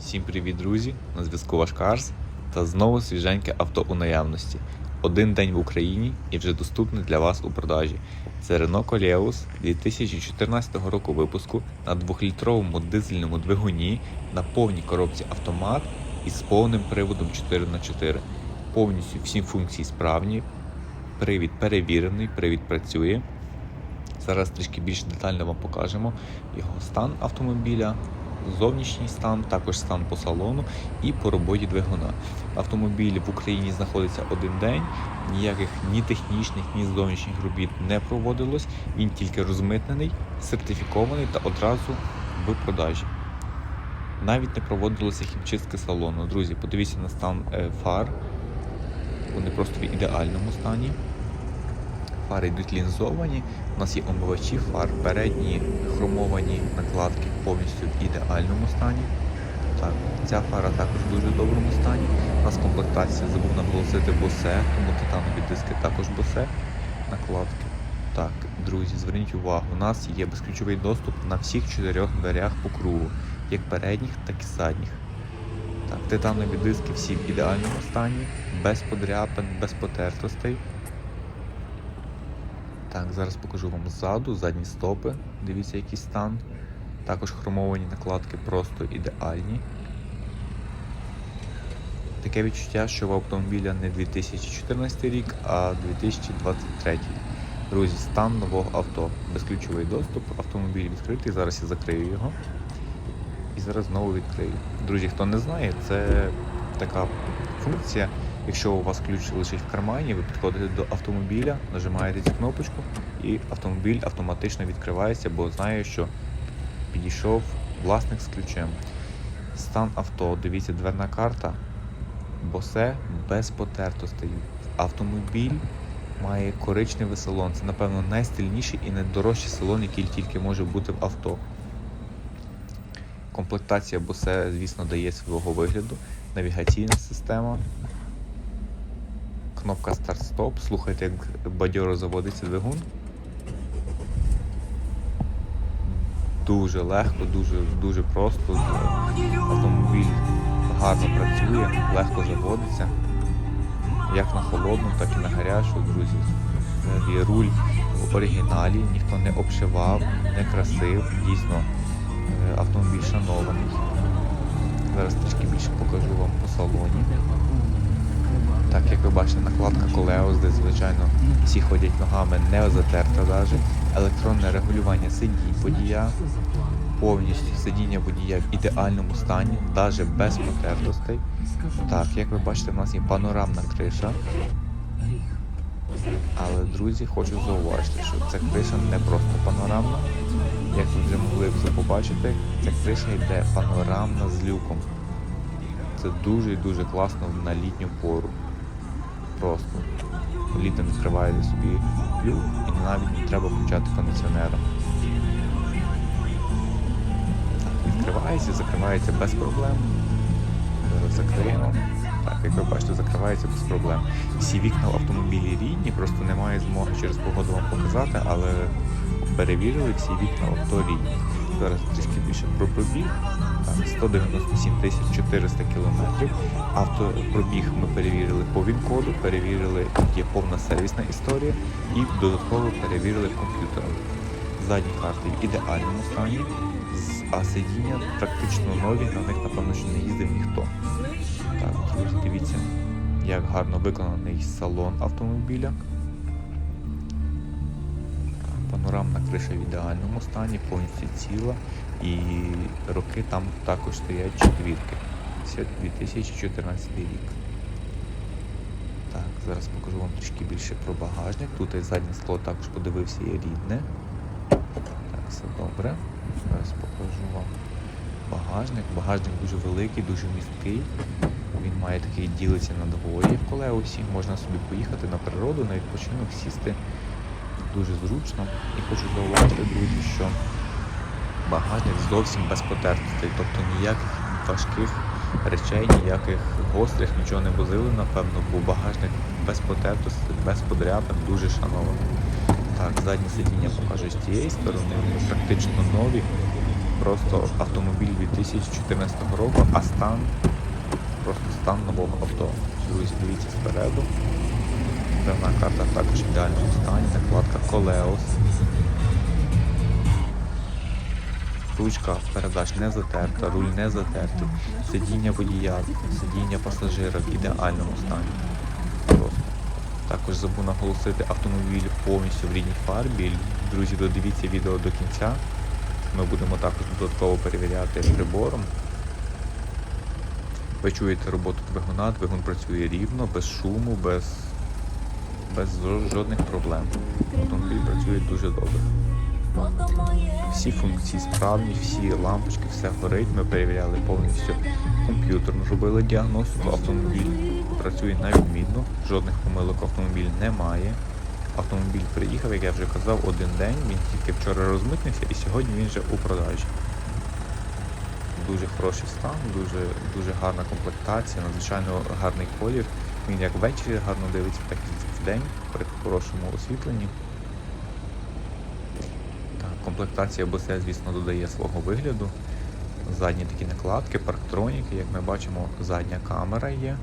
Всім привіт, друзі! На зв'язку ваш Карс та знову свіженьке авто у наявності. Один день в Україні і вже доступне для вас у продажі. Це Renault Coleus 2014 року випуску на 2-літровому дизельному двигуні на повній коробці автомат із повним приводом 4х4. Повністю всі функції справні. Привід перевірений, привід працює. Зараз трішки більш детально вам покажемо його стан автомобіля, зовнішній стан, також стан по салону і по роботі двигуна. Автомобіль в Україні знаходиться один день, ніяких ні технічних, ні зовнішніх робіт не проводилось. Він тільки розмитнений, сертифікований та одразу в продажі. Навіть не проводилося хімчистки салону. Друзі, подивіться на стан е, фар. Вони просто в ідеальному стані. Фари йдуть лінзовані. У нас є омивачі фар, передні хромовані накладки повністю в ідеальному стані. Так, ця фара також в дуже доброму стані. У нас комплектація забув наголосити босе, тому титанові диски також босе накладки. Так, друзі, зверніть увагу, у нас є безключовий доступ на всіх чотирьох дверях по кругу, як передніх, так і задніх. Так, титанові диски всі в ідеальному стані, без подряпин, без потертостей. Так, зараз покажу вам ззаду, задні стопи. Дивіться, який стан. Також хромовані накладки просто ідеальні. Таке відчуття, що в автомобіля не 2014 рік, а 2023. Друзі, стан нового авто. Безключовий доступ, автомобіль відкритий. Зараз я закрию його. І зараз знову відкрию. Друзі, хто не знає, це така функція. Якщо у вас ключ лежить в кармані, ви підходите до автомобіля, нажимаєте цю кнопочку, і автомобіль автоматично відкривається, бо знає, що підійшов власник з ключем. Стан авто, дивіться, дверна карта, босе без потертостей. Автомобіль має коричневий салон. Це, напевно, найстильніший і найдорожчий салон, який тільки може бути в авто. Комплектація босе, звісно, дає свого вигляду. Навігаційна система. Кнопка старт-стоп. Слухайте, як бадьоро заводиться двигун. Дуже легко, дуже, дуже просто. Автомобіль гарно працює, легко заводиться. Як на холодну, так і на гарячу, друзі. Взагалі руль в оригіналі, ніхто не обшивав, не красив. Дійсно, е, автомобіль шанований. Зараз трішки більше покажу вам по салоні. Так, як ви бачите, накладка Колеос, де, звичайно, всі ходять ногами, не затерта навіть. Електронне регулювання сидінь водія, повністю сидіння водія в ідеальному стані, навіть без потертостей. Так, як ви бачите, в нас є панорамна криша. Але, друзі, хочу зауважити, що ця криша не просто панорамна. Як ви вже могли це побачити, ця криша йде панорамна з люком. Це дуже і дуже класно на літню пору. Просто літом відкриваєте собі люк і навіть не треба включати кондиціонера. Так, відкривається, закривається без проблем. Закриємо. Так, як ви бачите, закривається без проблем. Всі вікна в автомобілі рідні, просто немає змоги через погоду вам показати, але перевірили всі вікна авто рідні. Зараз трішки більше про пробіг. Так, 197 тисяч 400 кілометрів. Автопробіг ми перевірили по ВІН-коду, перевірили, є повна сервісна історія і додатково перевірили комп'ютером. Задні карти в ідеальному стані, а сидіння практично нові, на них, напевно, що не їздив ніхто. Так, дивіться, як гарно виконаний салон автомобіля. Панорамна криша в ідеальному стані, повністю ціла. І роки там також стоять четвірки. Це 2014 рік. Так, зараз покажу вам трішки більше про багажник. Тут і заднє скло також подивився є рідне. Так, все добре. Зараз покажу вам багажник. Багажник дуже великий, дуже місткий. Він має такий ділиться на двоє в колеусі. Можна собі поїхати на природу, на відпочинок, сісти дуже зручно. І хочу зауважити, друзі, що багажник зовсім без потертостей, тобто ніяких важких речей, ніяких гострих, нічого не возили, напевно, бо багажник без потертостей, без подряпин, дуже шанований. Так, задні сидіння покажу з цієї сторони, вони практично нові. просто автомобіль 2014 року, а стан просто стан нового авто. Друзі, дивіться спереду. Дана карта також ідеальному стані, накладка Колеос. Ручка передач не затерта, руль не затертий, сидіння водія, сидіння пасажира в ідеальному стані. Просто. Також забув наголосити автомобіль повністю в рідній фарбі. Друзі, додивіться відео до кінця. Ми будемо також додатково перевіряти прибором. Ви чуєте роботу двигуна, двигун працює рівно, без шуму, без, без жодних проблем. Автомобіль працює дуже добре. Всі функції справні, всі лампочки, все горить. Ми перевіряли повністю комп'ютерно, робили діагностику. Автомобіль працює на відмінно, жодних помилок автомобіль не має. Автомобіль приїхав, як я вже казав, один день. Він тільки вчора розмитнився і сьогодні він вже у продажі. Дуже хороший стан, дуже, дуже гарна комплектація, надзвичайно гарний колір. Він як ввечері гарно дивиться, так і вдень при хорошому освітленні. Так, комплектація БС, звісно, додає свого вигляду. Задні такі накладки, парктроніки, як ми бачимо, задня камера є.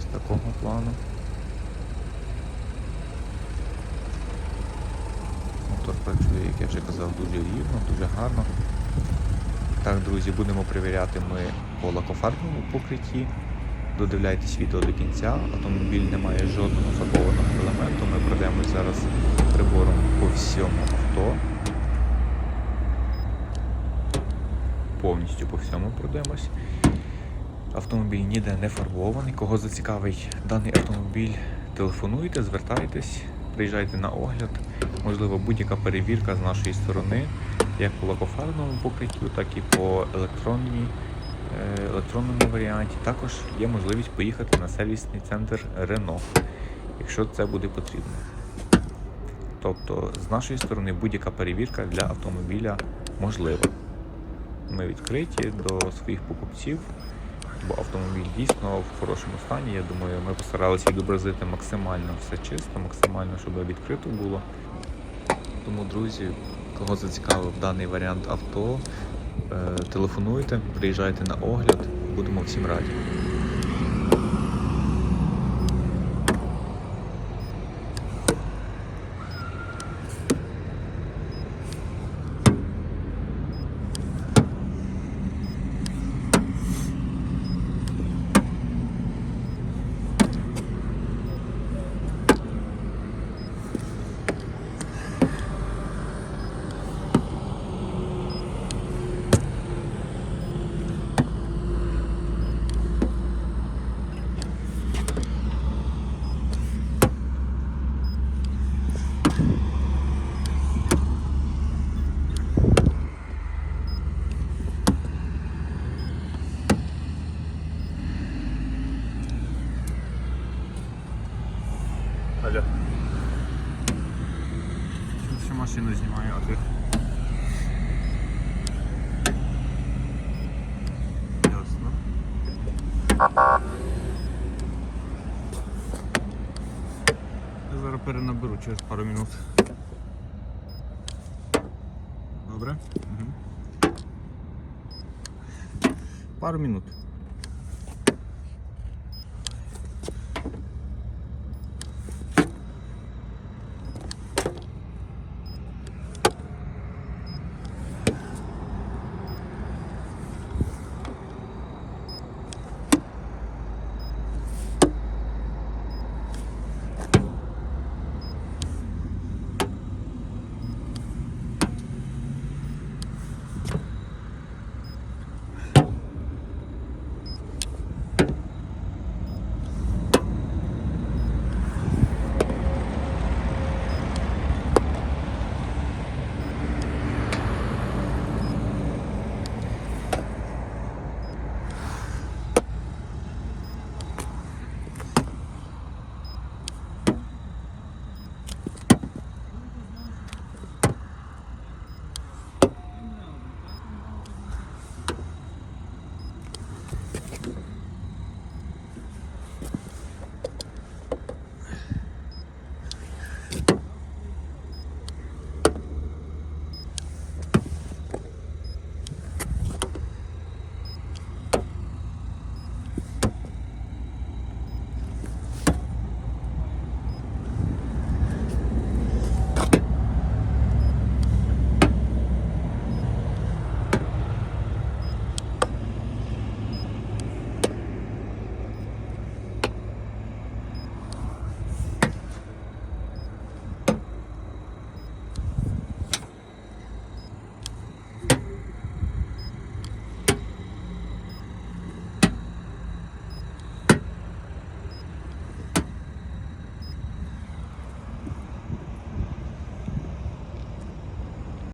З такого плану. Мотор працює, як я вже казав, дуже рівно, дуже гарно. Так, друзі, будемо перевіряти ми по лакофарбному покритті. Додивляйтесь відео до кінця. Автомобіль не має жодного фарбованого елементу. Ми пройдемось зараз прибором по всьому авто. Повністю по всьому пройдемось. Автомобіль ніде не фарбований. Кого зацікавить даний автомобіль, телефонуйте, звертайтесь, приїжджайте на огляд. Можливо, будь-яка перевірка з нашої сторони, як по лакофарбному покриттю, так і по електронній, е, електронному варіанті. Також є можливість поїхати на сервісний центр Renault, якщо це буде потрібно. Тобто, з нашої сторони будь-яка перевірка для автомобіля можлива. Ми відкриті до своїх покупців, бо автомобіль дійсно в хорошому стані. Я думаю, ми постаралися відобразити максимально все чисто, максимально, щоб відкрито було. Тому, друзі, кого зацікавив даний варіант авто, е, телефонуйте, приїжджайте на огляд, будемо всім раді. Алло. Всю машину знімаю, а ти? Ясно. Я зараз перенаберу через пару минут. Добре? Угу. Пару минут.